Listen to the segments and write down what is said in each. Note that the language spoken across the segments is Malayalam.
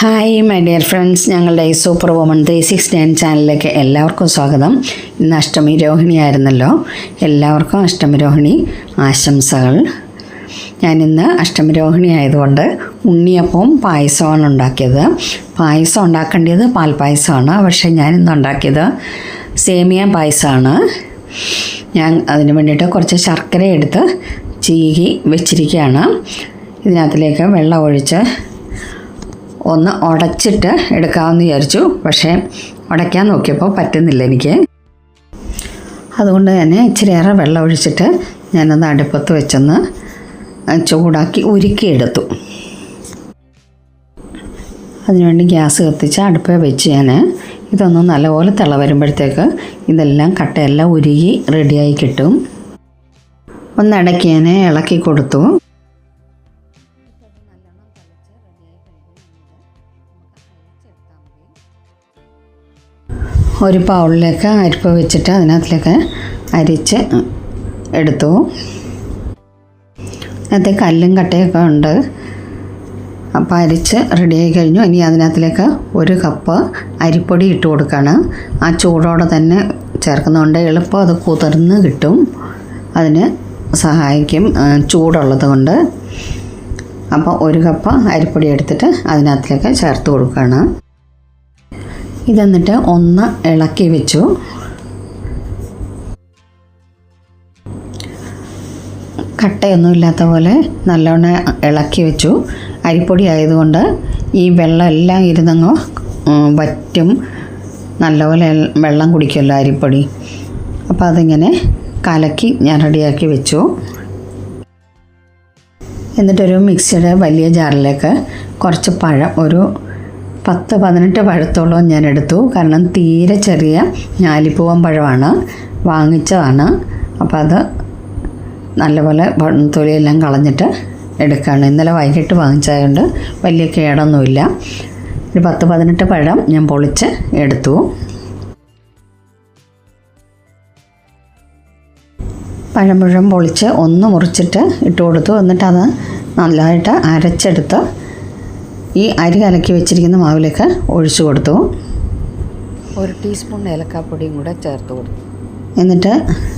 ഹായ് മൈ ഡിയർ ഫ്രണ്ട്സ് ഞങ്ങളുടെ super woman three six nine ചാനലിലേക്ക് എല്ലാവർക്കും സ്വാഗതം. ഇന്ന് അഷ്ടമി രോഹിണി ആയിരുന്നല്ലോ. എല്ലാവർക്കും അഷ്ടമി രോഹിണി ആശംസകൾ. ഞാനിന്ന് അഷ്ടമി രോഹിണി ആയതുകൊണ്ട് ഉണ്ണിയപ്പവും പായസമാണ് ഉണ്ടാക്കിയത്. പായസം ഉണ്ടാക്കേണ്ടത് പാൽപ്പായസമാണ് പക്ഷേ ഞാനിന്ന് ഉണ്ടാക്കിയത് സേമിയ പായസമാണ്. ഞാൻ അതിന് വേണ്ടിയിട്ട് കുറച്ച് ശർക്കര എടുത്ത് ചീകി വെച്ചിരിക്കുകയാണ്. ഇതിനകത്തിലേക്ക് വെള്ളം ഒഴിച്ച് ഒന്ന് ഉടച്ചിട്ട് എടുക്കാമെന്ന് വിചാരിച്ചു. പക്ഷേ ഉടയ്ക്കാൻ നോക്കിയപ്പോൾ പറ്റുന്നില്ല എനിക്ക്. അതുകൊണ്ട് തന്നെ ഇച്ചിരിയേറെ വെള്ളം ഒഴിച്ചിട്ട് ഞാനത് അടുപ്പത്ത് വെച്ചൊന്ന് ചൂടാക്കി ഉരുക്കിയെടുത്തു. അതിനുവേണ്ടി ഗ്യാസ് കത്തിച്ച് അടുപ്പേ വെച്ച് ഞാൻ ഇതൊന്ന് നല്ലപോലെ തിള വരുമ്പോഴത്തേക്ക് ഇതെല്ലാം കട്ടയെല്ലാം ഉരുകി റെഡിയായി കിട്ടും. ഒന്നിടയ്ക്ക് ഞാൻ ഇളക്കി കൊടുത്തു. ഒരു പൗളിലേക്ക് അരിപ്പ് വെച്ചിട്ട് അതിനകത്തിലേക്ക് അരിച്ച് എടുത്തു. അതിനകത്ത് കല്ലും കട്ടയൊക്കെ ഉണ്ട്. അപ്പോൾ അരിച്ച് റെഡിയായി കഴിഞ്ഞു. ഇനി അതിനകത്തിലേക്ക് ഒരു കപ്പ് അരിപ്പൊടി ഇട്ട് കൊടുക്കുകയാണ് ആ ചൂടോടെ തന്നെ ചേർക്കുന്നതുകൊണ്ട് എളുപ്പം അത് കുതിർന്ന് കിട്ടും. അതിന് സഹായിക്കും ചൂടുള്ളത് കൊണ്ട്. അപ്പോൾ ഒരു കപ്പ് അരിപ്പൊടി എടുത്തിട്ട് അതിനകത്തിലേക്ക് ചേർത്ത് കൊടുക്കുകയാണ് ഇതെന്നിട്ട് ഒന്ന് ഇളക്കി വെച്ചു. കട്ടയൊന്നും ഇല്ലാത്ത പോലെ നല്ലോണം ഇളക്കി വെച്ചു. അരിപ്പൊടി ആയതുകൊണ്ട് ഈ വെള്ളം എല്ലാം ഇരുന്നങ്ങ് വറ്റും. നല്ലപോലെ വെള്ളം കുടിക്കുമല്ലോ അരിപ്പൊടി. അപ്പോൾ അതിങ്ങനെ കലക്കി ഞാൻ റെഡിയാക്കി വെച്ചു. എന്നിട്ടൊരു മിക്സിയുടെ വലിയ ജാറിലേക്ക് കുറച്ച് പഴം ഒരു പത്ത് പതിനെട്ട് പഴത്തോളം ഞാൻ എടുത്തു. കാരണം തീരെ ചെറിയ ഞാലിപ്പൂവൻ പഴമാണ്. വാങ്ങിച്ചതാണ്. അപ്പോൾ അത് നല്ലപോലെ തൊലിയെല്ലാം കളഞ്ഞിട്ട് എടുക്കുകയാണ്. ഇന്നലെ വൈകിട്ട് വാങ്ങിച്ചതുകൊണ്ട് വലിയ കേടൊന്നുമില്ല. ഒരു പത്ത് പതിനെട്ട് പഴം ഞാൻ പൊളിച്ച് എടുത്തു. പഴം മുഴുവൻ പൊളിച്ച് ഒന്ന് മുറിച്ചിട്ട് ഇട്ട് കൊടുത്തു. എന്നിട്ട് അത് നല്ലതായിട്ട് അരച്ചെടുത്ത് ഈ അരി കലക്കി വെച്ചിരിക്കുന്ന മാവിലേക്ക് ഒഴിച്ചു കൊടുത്തു. ഒരു ടീസ്പൂൺ ഏലക്കാപ്പൊടിയും കൂടെ ചേർത്ത് കൊടുത്തു. എന്നിട്ട്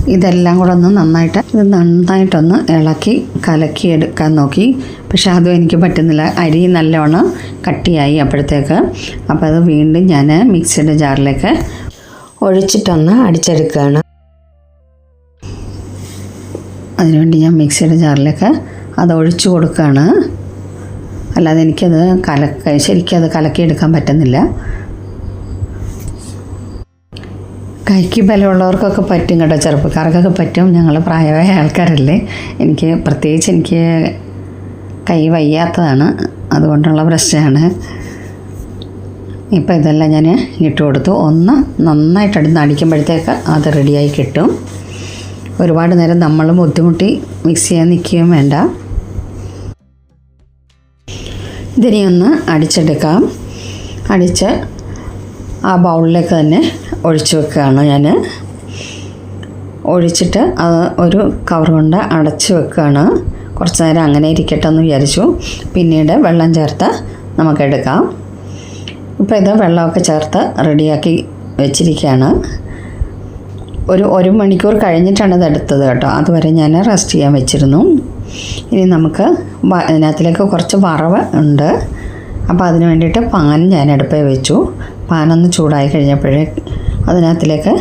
ഇതെല്ലാം കൂടെ ഒന്ന് നന്നായിട്ട് ഇത് നന്നായിട്ടൊന്ന് ഇളക്കി കലക്കി എടുക്കാൻ നോക്കി. പക്ഷെ അതും എനിക്ക് പറ്റുന്നില്ല. അരി നല്ലവണ്ണം കട്ടിയായി അപ്പോഴത്തേക്ക്. അപ്പോൾ അത് വീണ്ടും ഞാൻ മിക്സിയുടെ ജാറിലേക്ക് ഒഴിച്ചിട്ടൊന്ന് അടിച്ചെടുക്കുകയാണ്. അതിനുവേണ്ടി ഞാൻ മിക്സിയുടെ ജാറിലേക്ക് അത് ഒഴിച്ചു കൊടുക്കുകയാണ്. അല്ലാതെ എനിക്കത് കലക്ക ശരിക്കും അത് കലക്കിയെടുക്കാൻ പറ്റുന്നില്ല. കൈക്ക് ബലമുള്ളവർക്കൊക്കെ പറ്റും കേട്ടോ ചെറുപ്പക്കാർക്കൊക്കെ പറ്റും. ഞങ്ങൾ പ്രായമായ ആൾക്കാരല്ലേ. എനിക്ക് പ്രത്യേകിച്ച് എനിക്ക് കൈ വയ്യാത്തതാണ്. അതുകൊണ്ടുള്ള പ്രശ്നമാണ്. ഇപ്പോൾ ഇതെല്ലാം ഞാൻ ഇട്ട് കൊടുത്തു. ഒന്ന് നന്നായിട്ട് അടുത്ത് അടിക്കുമ്പോഴത്തേക്ക് അത് റെഡിയായി കിട്ടും. ഒരുപാട് നേരം നമ്മൾ ബുദ്ധിമുട്ടി മിക്സ് ചെയ്യാൻ നിൽക്കുകയും വേണ്ട. ഇതിനെ ഒന്ന് അടിച്ചെടുക്കാം. അടിച്ച് ആ ബൗളിലേക്ക് തന്നെ ഒഴിച്ചു വെക്കുകയാണ് ഞാൻ ഒഴിച്ചിട്ട് അത് ഒരു കവർ കൊണ്ട് അടച്ച് വെക്കുകയാണ്. കുറച്ച് നേരം അങ്ങനെ ഇരിക്കട്ടെ എന്ന് വിചാരിച്ചു. പിന്നീട് വെള്ളം ചേർത്ത് നമുക്കെടുക്കാം ഇപ്പോൾ ഇത് വെള്ളമൊക്കെ ചേർത്ത് റെഡിയാക്കി വെച്ചിരിക്കുകയാണ്. ഒരു ഒരു മണിക്കൂർ കഴിഞ്ഞിട്ടാണ് ഇത് എടുത്തത് കേട്ടോ. അതുവരെ ഞാൻ റെസ്റ്റ് ചെയ്യാൻ വെച്ചിരുന്നു. ഇനി നമുക്ക് ഇതിനകത്തിലേക്ക് കുറച്ച് വറവ് ഉണ്ട്. അപ്പോൾ അതിന് വേണ്ടിയിട്ട് പാൻ ഞാൻ അടുപ്പേ വെച്ചു. പാനൊന്ന് ചൂടായി കഴിഞ്ഞപ്പോഴേ അതിനകത്തിലേക്ക്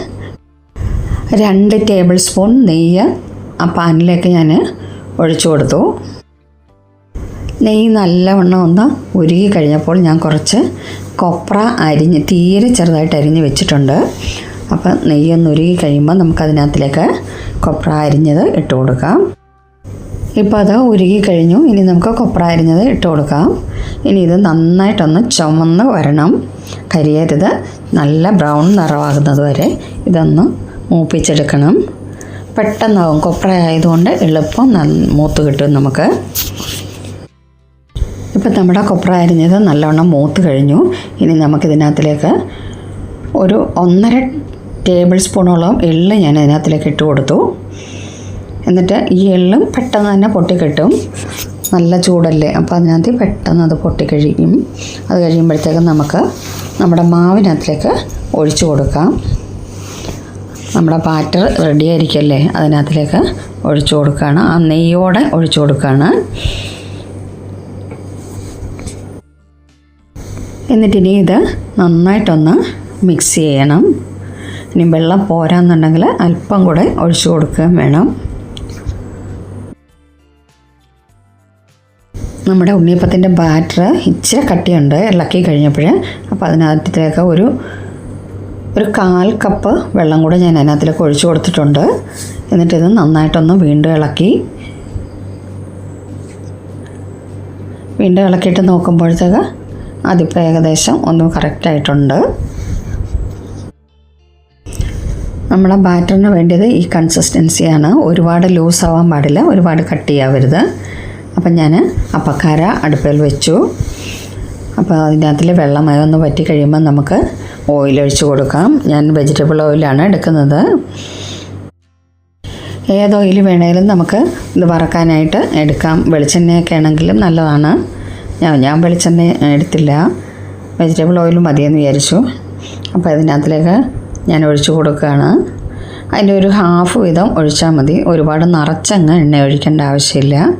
രണ്ട് ടേബിൾ സ്പൂൺ നെയ്യ് ആ പാനിലേക്ക് ഞാൻ ഒഴിച്ചു കൊടുത്തു. നെയ്യ് നല്ലവണ്ണം ഒന്ന് ഉരുകി കഴിഞ്ഞപ്പോൾ ഞാൻ കുറച്ച് കൊപ്ര അരിഞ്ഞ് തീരെ ചെറുതായിട്ട് അരിഞ്ഞ് വെച്ചിട്ടുണ്ട്. അപ്പം നെയ്യൊന്ന് ഉരുകി കഴിയുമ്പോൾ നമുക്കതിനകത്തിലേക്ക് കൊപ്ര അരിഞ്ഞത് ഇട്ട് കൊടുക്കാം. ഇപ്പോൾ അത് ഉരുകി കഴിഞ്ഞു. ഇനി നമുക്ക് കൊപ്ര അരിഞ്ഞത് ഇട്ട് കൊടുക്കാം. ഇനി ഇത് നന്നായിട്ടൊന്ന് ചുമന്ന് വരണം. കരിയരുത് നല്ല ബ്രൗൺ നിറമാകുന്നത് വരെ ഇതൊന്ന് മൂപ്പിച്ചെടുക്കണം. പെട്ടെന്നാവും. കൊപ്ര ആയതുകൊണ്ട് എളുപ്പം മൂത്ത് കിട്ടും നമുക്ക്. ഇപ്പം നമ്മുടെ കൊപ്ര അരിഞ്ഞത് നല്ലവണ്ണം മൂത്ത് കഴിഞ്ഞു. ഇനി നമുക്കിതിനകത്തിലേക്ക് ഒരു ഒന്നര ടേബിൾ സ്പൂണോളം എള്ള് ഞാൻ ഇതിനകത്തിലേക്ക് ഇട്ട് കൊടുത്തു. എന്നിട്ട് ഈ എള്ളും പെട്ടെന്ന് തന്നെ പൊട്ടിക്കിട്ടും. നല്ല ചൂടല്ലേ? അപ്പോൾ അതിനകത്ത് പെട്ടെന്ന് അത് പൊട്ടിക്കഴിയും അത് കഴിയുമ്പോഴത്തേക്കും നമുക്ക് നമ്മുടെ മാവിനകത്തിലേക്ക് ഒഴിച്ചു കൊടുക്കാം. നമ്മുടെ ബാറ്റർ റെഡി ആയിരിക്കല്ലേ? അതിനകത്തിലേക്ക് ഒഴിച്ചു കൊടുക്കുകയാണ് ആ നെയ്യോടെ ഒഴിച്ചു കൊടുക്കുകയാണ് എന്നിട്ടിനി ഇത് നന്നായിട്ടൊന്ന് മിക്സ് ചെയ്യണം. ഇനി വെള്ളം പോരാന്നുണ്ടെങ്കിൽ അല്പം കൂടെ ഒഴിച്ചു കൊടുക്കുകയും വേണം. നമ്മുടെ ഉണ്ണിയപ്പത്തിന്റെ ബാറ്റർ ഇച്ചിരി കട്ടിയുണ്ട് ഇളക്കി കഴിഞ്ഞപ്പോൾ അപ്പോൾ അതിനകത്തേക്ക് ഒരു ഒരു കാൽ കപ്പ് വെള്ളം കൂടെ ഞാൻ അതിനകത്തിലേക്ക് ഒഴിച്ചു കൊടുത്തിട്ടുണ്ട്. എന്നിട്ട് ഇത് നന്നായിട്ടൊന്ന് വീണ്ടും ഇളക്കി. വീണ്ടും ഇളക്കിയിട്ട് നോക്കുമ്പോഴത്തേക്ക് അതിപ്പോൾ ഏകദേശം ഒന്ന് കറക്റ്റായിട്ടുണ്ട് നമ്മുടെ ബാറ്ററിന് വേണ്ടിയത് ഈ കൺസിസ്റ്റൻസിയാണ് ഒരുപാട് ലൂസ് ആവാൻ പാടില്ല ഒരുപാട് കട്ടിയാവരുത്. അപ്പം ഞാൻ അപ്പക്കാര അടുപ്പിൽ വെച്ചു. അപ്പോൾ അതിനകത്തിൽ വെള്ളമയം ഒന്ന് പറ്റി കഴിയുമ്പോൾ നമുക്ക് ഓയിൽ ഒഴിച്ച് കൊടുക്കാം. ഞാൻ വെജിറ്റബിൾ ഓയിലാണ് എടുക്കുന്നത്. ഏത് ഓയിൽ വേണമെങ്കിലും നമുക്ക് ഇത് വറക്കാനായിട്ട് എടുക്കാം. വെളിച്ചെണ്ണയൊക്കെ ആണെങ്കിലും നല്ലതാണ്. ഞാൻ ഞാൻ വെളിച്ചെണ്ണ എടുത്തില്ല. വെജിറ്റബിൾ ഓയിൽ മതിയെന്ന് വിചാരിച്ചു. അപ്പോൾ ഇതിനകത്തിലേക്ക് ഞാൻ ഒഴിച്ചു കൊടുക്കുകയാണ്. അതിന്റെ ഒരു ഹാഫ് വീതം ഒഴിച്ചാൽ മതി. ഒരുപാട് നിറച്ചങ്ങ് എണ്ണ ഒഴിക്കേണ്ട ആവശ്യമില്ല.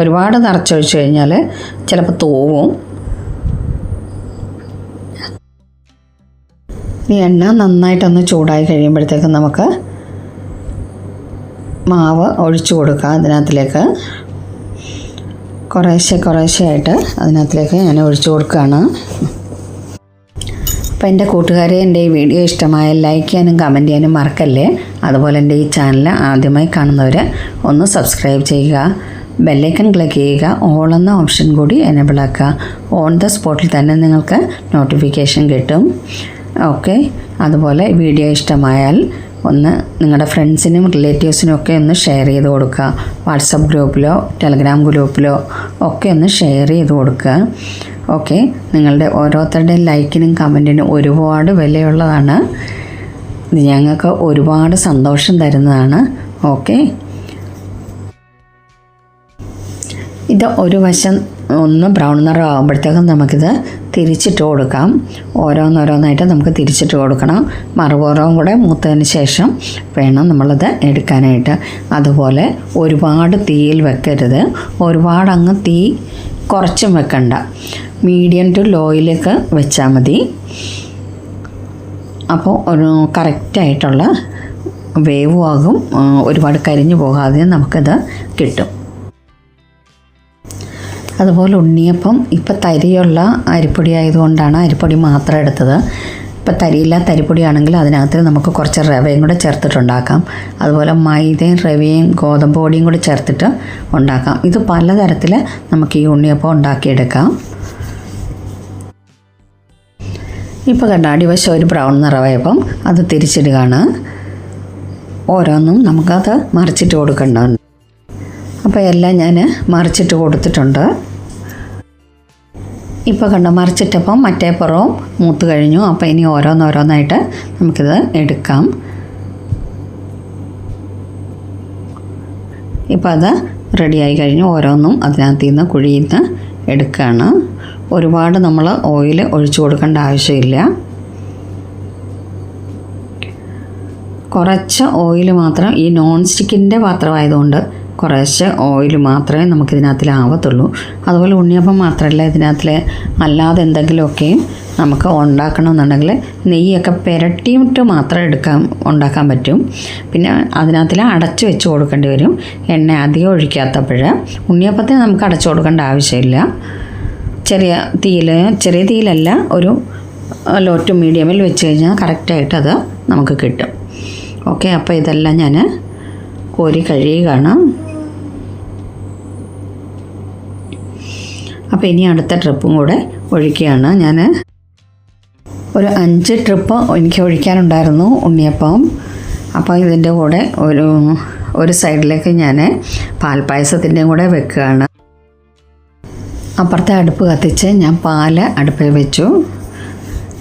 ഒരുപാട് നിറച്ചൊഴിച്ച് കഴിഞ്ഞാൽ ചിലപ്പോൾ തൂവും. ഈ എണ്ണ നന്നായിട്ടൊന്ന് ചൂടായി കഴിയുമ്പോഴത്തേക്ക് നമുക്ക് മാവ് ഒഴിച്ചു കൊടുക്കാം അതിനകത്തിലേക്ക്. കുറേശ്ശെ കുറേശ്ശെ ആയിട്ട് അതിനകത്തിലേക്ക് ഞാൻ ഒഴിച്ചു കൊടുക്കുകയാണ്. അപ്പോൾ എന്റെ കൂട്ടുകാരെ എന്റെ ഈ വീഡിയോ ഇഷ്ടമായ ലൈക്ക് ചെയ്യാനും കമന്റ് ചെയ്യാനും മറക്കല്ലേ? അതുപോലെ എന്റെ ഈ ചാനൽ ആദ്യമായി കാണുന്നവർ ഒന്ന് സബ്സ്ക്രൈബ് ചെയ്യുക. ബെല്ലൈക്കൺ ക്ലിക്ക് ചെയ്യുക. ഓൾ എന്ന ഓപ്ഷൻ കൂടി എനേബിൾ ആക്കുക. ഓൺ ദ സ്പോട്ടിൽ തന്നെ നിങ്ങൾക്ക് നോട്ടിഫിക്കേഷൻ കിട്ടും. ഓക്കെ അതുപോലെ വീഡിയോ ഇഷ്ടമായാൽ ഒന്ന് നിങ്ങളുടെ ഫ്രണ്ട്സിനും റിലേറ്റീവ്സിനും ഒക്കെ ഒന്ന് ഷെയർ ചെയ്ത് കൊടുക്കുക. വാട്സപ്പ് ഗ്രൂപ്പിലോ ടെലഗ്രാം ഗ്രൂപ്പിലോ ഒക്കെ ഒന്ന് ഷെയർ ചെയ്ത് കൊടുക്കുക. ഓക്കെ നിങ്ങളുടെ ഓരോരുത്തരുടെ ലൈക്കിനും കമന്റിനും ഒരുപാട് വിലയുള്ളതാണ്. ഇത് ഞങ്ങൾക്ക് ഒരുപാട് സന്തോഷം തരുന്നതാണ്. ഓക്കെ ഇത് ഒരു വശം ഒന്ന് ബ്രൗൺ നിറം ആകുമ്പോഴത്തേക്കും നമുക്കിത് തിരിച്ചിട്ട് കൊടുക്കാം. ഓരോന്നോരോന്നായിട്ട് നമുക്ക് തിരിച്ചിട്ട് കൊടുക്കണം. മറുപുറവും കൂടെ മൂത്തതിന് ശേഷം വേണം നമ്മളത് എടുക്കാനായിട്ട്. അതുപോലെ ഒരുപാട് തീയിൽ വെക്കരുത്. ഒരുപാട് അങ്ങ് തീ കുറച്ചും വെക്കണ്ട. മീഡിയം ടു ലോയിലേക്ക് വെച്ചാൽ മതി. അപ്പോൾ ഒരു കറക്റ്റായിട്ടുള്ള വേവും ആകും ഒരുപാട് കരിഞ്ഞു പോകാതെ നമുക്കിത് കിട്ടും. അതുപോലെ ഉണ്ണിയപ്പം ഇപ്പം തരിയുള്ള അരിപ്പൊടി ആയതുകൊണ്ടാണ് അരിപ്പൊടി മാത്രം എടുത്തത്. ഇപ്പം തരിയില്ലാത്ത അരിപ്പൊടിയാണെങ്കിൽ അതിനകത്ത് നമുക്ക് കുറച്ച് റവയും കൂടെ ചേർത്തിട്ടുണ്ടാക്കാം. അതുപോലെ മൈദയും റവയും ഗോതമ്പ് പൊടിയും കൂടി ചേർത്തിട്ട് ഉണ്ടാക്കാം. ഇത് പലതരത്തിൽ നമുക്ക് ഈ ഉണ്ണിയപ്പം ഉണ്ടാക്കിയെടുക്കാം. ഇപ്പോൾ കണ്ട അടിവശം ഒരു ബ്രൗൺ നിറവായപ്പം അത് തിരിച്ചിടുകയാണ്. ഓരോന്നും നമുക്കത് മറിച്ചിട്ട് കൊടുക്കേണ്ടതുണ്ട്. അപ്പോൾ എല്ലാം ഞാൻ മറിച്ചിട്ട് കൊടുത്തിട്ടുണ്ട്. ഇപ്പോൾ കണ്ടോ മറിച്ചിട്ടപ്പം മറ്റേ പുറവും മൂത്ത് കഴിഞ്ഞു. അപ്പോൾ ഇനി ഓരോന്നോരോന്നായിട്ട് നമുക്കിത് എടുക്കാം. ഇപ്പോൾ അത് റെഡിയായി കഴിഞ്ഞു. ഓരോന്നും അതിനകത്ത് നിന്ന് കുഴിയിൽ നിന്ന് എടുക്കുകയാണ് ഒരുപാട് നമ്മൾ ഓയിൽ ഒഴിച്ചു കൊടുക്കേണ്ട ആവശ്യമില്ല. കുറച്ച് ഓയിൽ മാത്രം ഈ നോൺ സ്റ്റിക്കിന്റെ പാത്രമായതുകൊണ്ട് കുറേശ്ശെ ഓയിൽ മാത്രമേ നമുക്കിതിനകത്തിൽ ആവത്തുള്ളൂ. അതുപോലെ ഉണ്ണിയപ്പം മാത്രമല്ല ഇതിനകത്തിൽ അല്ലാതെ എന്തെങ്കിലുമൊക്കെയും നമുക്ക് ഉണ്ടാക്കണമെന്നുണ്ടെങ്കിൽ നെയ്യൊക്കെ പുരട്ടിയിട്ട് മാത്രം എടുക്കാൻ ഉണ്ടാക്കാൻ പറ്റും. പിന്നെ അതിനകത്തിൽ അടച്ചു വെച്ച് കൊടുക്കേണ്ടി വരും. എണ്ണ അധികം ഒഴിക്കാത്തപ്പോൾ ഉണ്ണിയപ്പത്തിന് നമുക്ക് അടച്ചു കൊടുക്കേണ്ട ആവശ്യമില്ല. ചെറിയ തീയിൽ ചെറിയ തീയിലല്ല ഒരു ലോ ടു മീഡിയമിൽ വെച്ച് കഴിഞ്ഞാൽ കറക്റ്റായിട്ട് അത് നമുക്ക് കിട്ടും. ഓക്കെ അപ്പോൾ ഇതെല്ലാം ഞാൻ കോരി കഴിയുകയാണ് അപ്പോൾ ഇനി അടുത്ത ട്രിപ്പും കൂടെ ഒഴിക്കുകയാണ്. ഞാൻ ഒരു അഞ്ച് ട്രിപ്പ് എനിക്ക് ഒഴിക്കാനുണ്ടായിരുന്നു ഉണ്ണിയപ്പം. അപ്പോൾ ഇതിന്റെ കൂടെ ഒരു ഒരു സൈഡിലേക്ക് ഞാൻ പാൽപ്പായസത്തിന്റെയും കൂടെ വെക്കുകയാണ്. അപ്പുറത്തെ അടുപ്പ് കത്തിച്ച് ഞാൻ പാൽ അടുപ്പിൽ വെച്ചു.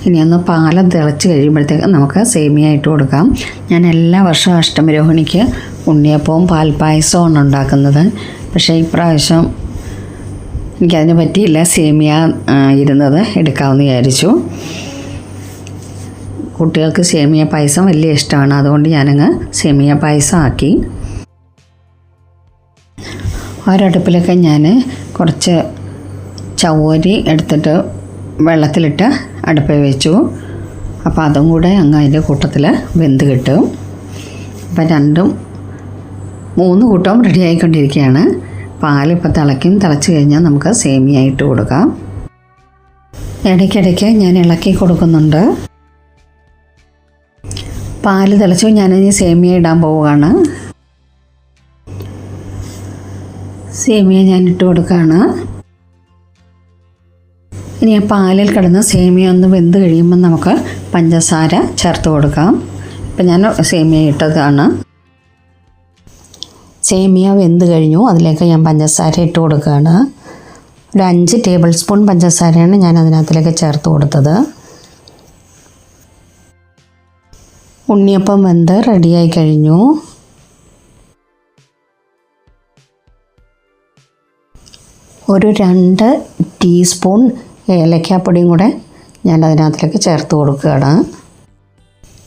ഇനി ഒന്ന് പാലം തിളച്ച് കഴിയുമ്പോഴത്തേക്ക് നമുക്ക് സേമിയ ഇട്ട് കൊടുക്കാം. ഞാൻ എല്ലാ വർഷവും അഷ്ടമരോഹിണിക്ക് ഉണ്ണിയപ്പവും പാൽപ്പായസവും ആണ് ഉണ്ടാക്കുന്നത്. പക്ഷേ ഇപ്രാവശ്യം എനിക്കതിന് പറ്റിയില്ല. സേമിയ ഇരുന്നത് എടുക്കാമെന്ന് വിചാരിച്ചു. കുട്ടികൾക്ക് സേമിയ പായസം വലിയ ഇഷ്ടമാണ്. അതുകൊണ്ട് ഞാനങ്ങ് സേമിയ പായസം ആക്കി. ഒരടുപ്പിലൊക്കെ ഞാൻ കുറച്ച് ചവ്വരി എടുത്തിട്ട് വെള്ളത്തിലിട്ട് അടുപ്പിൽ വെച്ചു. അപ്പോൾ അതും കൂടെ അങ്ങ് അതിന്റെ കൂട്ടത്തിൽ വെന്ത് കിട്ടും. അപ്പം രണ്ടും മൂന്ന് കൂട്ടവും റെഡി ആയിക്കൊണ്ടിരിക്കുകയാണ്. പാലിപ്പോൾ തിളയ്ക്കും. തിളച്ച് കഴിഞ്ഞാൽ നമുക്ക് സേമിയ ഇട്ട് കൊടുക്കാം. ഇടയ്ക്കിടയ്ക്ക് ഞാൻ ഇളക്കി കൊടുക്കുന്നുണ്ട്. പാൽ തിളച്ചു ഞാനിനി സേമിയ ഇടാൻ പോവുകയാണ്. സേമിയ ഞാൻ ഇട്ട് കൊടുക്കുകയാണ്. ഇനി ആ പാലിൽ കിടന്ന് സേമിയ ഒന്ന് വെന്ത് കഴിയുമ്പോൾ നമുക്ക് പഞ്ചസാര ചേർത്ത് കൊടുക്കാം. ഇപ്പം ഞാൻ സേമിയ ഇട്ടതാണ്. സേമിയ വെന്ത് കഴിഞ്ഞു. അതിലേക്ക് ഞാൻ പഞ്ചസാര ഇട്ട് കൊടുക്കുകയാണ്. ഒരു അഞ്ച് ടേബിൾ സ്പൂൺ പഞ്ചസാരയാണ് ഞാൻ അതിനകത്തിലേക്ക് ചേർത്ത് കൊടുത്തത്. ഉണ്ണിയപ്പം വെന്ത് റെഡിയായി കഴിഞ്ഞു. ഒരു രണ്ട് ടീസ്പൂൺ ഏലക്കാപ്പൊടിയും കൂടെ ഞാൻ അതിനകത്തിലേക്ക് ചേർത്ത് കൊടുക്കുകയാണ്.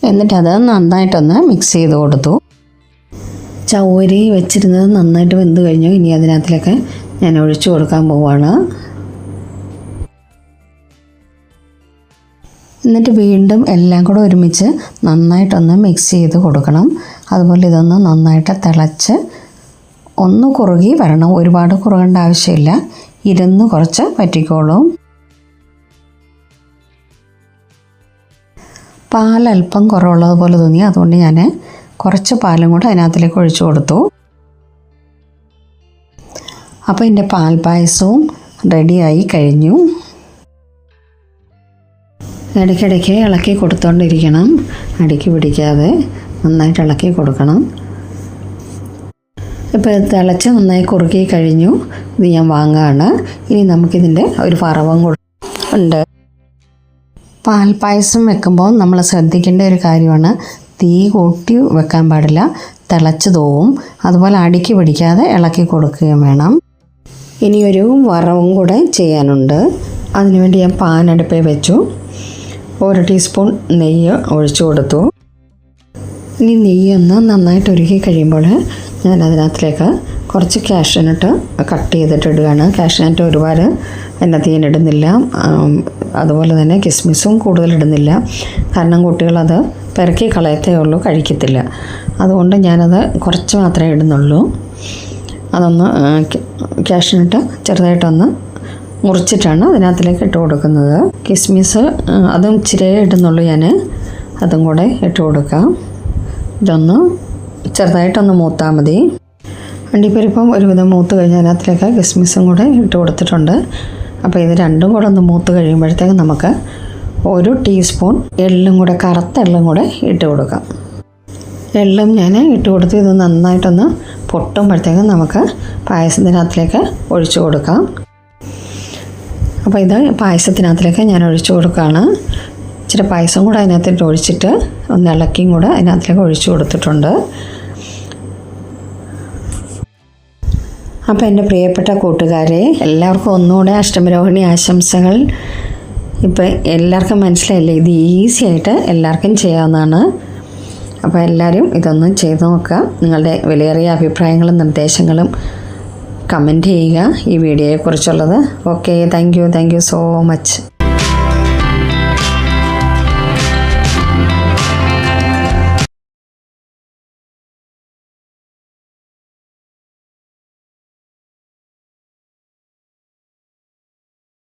എന്നിട്ടത് നന്നായിട്ടൊന്ന് മിക്സ് ചെയ്ത് കൊടുത്തു. ചവരി വെച്ചിരുന്നത് നന്നായിട്ട് വെന്ത് കഴിഞ്ഞു. ഇനി അതിനകത്തിലേക്ക് ഞാൻ ഒഴിച്ചു കൊടുക്കാൻ പോവുകയാണ് എന്നിട്ട് വീണ്ടും എല്ലാം കൂടെ ഒരുമിച്ച് നന്നായിട്ടൊന്ന് മിക്സ് ചെയ്ത് കൊടുക്കണം. അതുപോലെ ഇതൊന്ന് നന്നായിട്ട് തിളച്ച് ഒന്ന് കുറുകി വരണം. ഒരുപാട് കുറുകേണ്ട ആവശ്യമില്ല. ഇരുന്ന് കുറച്ച് പറ്റിക്കോളും. പാൽ അല്പം തോന്നി. അതുകൊണ്ട് ഞാൻ കുറച്ച് പാലും കൂടെ അതിനകത്തിലേക്ക് ഒഴിച്ചു കൊടുത്തു. അപ്പോൾ എന്റെ പാൽ പായസവും റെഡിയായി കഴിഞ്ഞു. ഇടയ്ക്കിടയ്ക്ക് ഇളക്കി കൊടുത്തോണ്ടിരിക്കണം. അടിക്ക് പിടിക്കാതെ നന്നായിട്ട് ഇളക്കി കൊടുക്കണം. ഇപ്പോൾ തിളച്ച് നന്നായി കുറുക്കി കഴിഞ്ഞു. ഇത് ഞാൻ വാങ്ങുകയാണ് ഇനി നമുക്കിതിന്റെ ഒരു പറവം ഉണ്ട്. പാൽപ്പായസം വെക്കുമ്പോൾ നമ്മൾ ശ്രദ്ധിക്കേണ്ട ഒരു കാര്യമാണ്. തീ കൂട്ടി വെക്കാൻ പാടില്ല. തിളച്ച് തോവും. അതുപോലെ അടിക്ക് പിടിക്കാതെ ഇളക്കി കൊടുക്കുകയും വേണം. ഇനിയൊരു വറവും കൂടെ ചെയ്യാനുണ്ട്. അതിനുവേണ്ടി ഞാൻ പാൻ അടുപ്പേ വെച്ചു. ഒരു ടീസ്പൂൺ നെയ്യ് ഒഴിച്ചു കൊടുത്തു. ഇനി നെയ്യൊന്ന് നന്നായിട്ട് ഒരുക്കി കഴിയുമ്പോൾ ഞാൻ അതിനകത്തിലേക്ക് കുറച്ച് കാഷ്യനട്ട് കട്ട് ചെയ്തിട്ട് ഇടുകയാണ്. ഒരുപാട് അതിനകത്ത് ഞാൻ ഇടുന്നില്ല. അതുപോലെ തന്നെ കിസ്മിസും കൂടുതൽ ഇടുന്നില്ല. കാരണം കുട്ടികളത് പെരക്കി കളയത്തേ ഉള്ളൂ കഴിക്കത്തില്ല. അതുകൊണ്ട് ഞാനത് കുറച്ച് മാത്രമേ ഇടുന്നുള്ളൂ. അതൊന്ന് ക്യാഷിനിട്ട് ചെറുതായിട്ടൊന്ന് മുറിച്ചിട്ടാണ് അതിനകത്തിലേക്ക് ഇട്ട് കൊടുക്കുന്നത്. കിസ്മിസ് അതും ഇച്ചിരി ഇടുന്നുള്ളൂ ഞാൻ അതും കൂടെ ഇട്ട് കൊടുക്കാം. ഇതൊന്ന് ചെറുതായിട്ടൊന്ന് മൂത്താൽ മതി. അണ്ടിപ്പരിപ്പം ഒരുവിധം മൂത്ത് കഴിഞ്ഞാൽ അതിനകത്തിലേക്ക് കിസ്മിസും കൂടെ ഇട്ട് കൊടുത്തിട്ടുണ്ട്. അപ്പോൾ ഇത് രണ്ടും കൂടെ ഒന്ന് മൂത്ത് കഴിയുമ്പോഴത്തേക്ക് നമുക്ക് ഒരു ടീസ്പൂൺ എള്ളും കൂടെ കറുത്ത എള്ളും കൂടെ ഇട്ട് കൊടുക്കാം. എള്ളും ഞാൻ ഇട്ട് കൊടുത്ത് ഇത് നന്നായിട്ടൊന്ന് പൊട്ടുമ്പോഴത്തേക്കും നമുക്ക് പായസത്തിനകത്തിലേക്ക് ഒഴിച്ചു കൊടുക്കാം. അപ്പോൾ ഇത് പായസത്തിനകത്തിലേക്ക് ഞാൻ ഒഴിച്ചു കൊടുക്കുകയാണ്. ഇച്ചിരി പായസം കൂടെ അതിനകത്തിട്ട് ഒഴിച്ചിട്ട് ഒന്ന് ഇളക്കിയും കൂടെ അതിനകത്തിലേക്ക് ഒഴിച്ചു കൊടുത്തിട്ടുണ്ട്. അപ്പോൾ എന്റെ പ്രിയപ്പെട്ട കൂട്ടുകാരെ എല്ലാവർക്കും ഒന്നുകൂടെ അഷ്ടമരോഹിണി ആശംസകൾ. ഇപ്പം എല്ലാവർക്കും മനസ്സിലായില്ലേ? ഇത് ഈസി ആയിട്ട് എല്ലാവർക്കും ചെയ്യാവുന്നതാണ്. അപ്പോൾ എല്ലാവരും ഇതൊന്ന് ചെയ്ത് നോക്കുക. നിങ്ങളുടെ വിലയേറിയ അഭിപ്രായങ്ങളും നിർദ്ദേശങ്ങളും കമന്റ് ചെയ്യുക ഈ വീഡിയോയെക്കുറിച്ചുള്ളത് okay thank you thank you so much